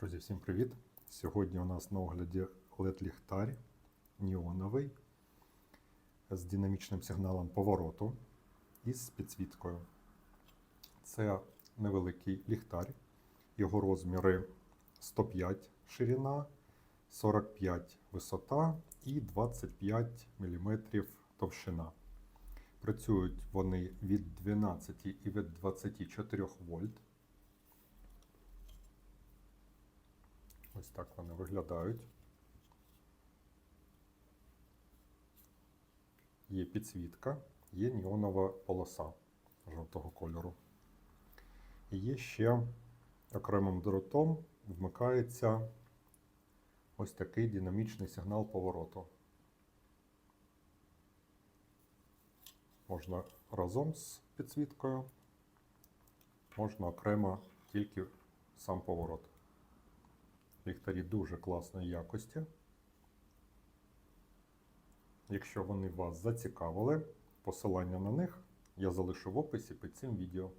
Друзі, всім привіт! Сьогодні у нас на огляді LED-ліхтар неоновий з динамічним сигналом повороту і з підсвіткою. Це невеликий ліхтар, його розміри 105 ширина, 45 висота і 25 мм товщина. Працюють вони від 12 і від 24 вольт. Ось так вони виглядають. Є підсвітка, є неонова полоса жовтого кольору. І є ще окремим дротом вмикається ось такий динамічний сигнал повороту. Можна разом з підсвіткою, можна окремо тільки сам поворот. Ліхтарі дуже класної якості. Якщо вони вас зацікавили, посилання на них я залишу в описі під цим відео.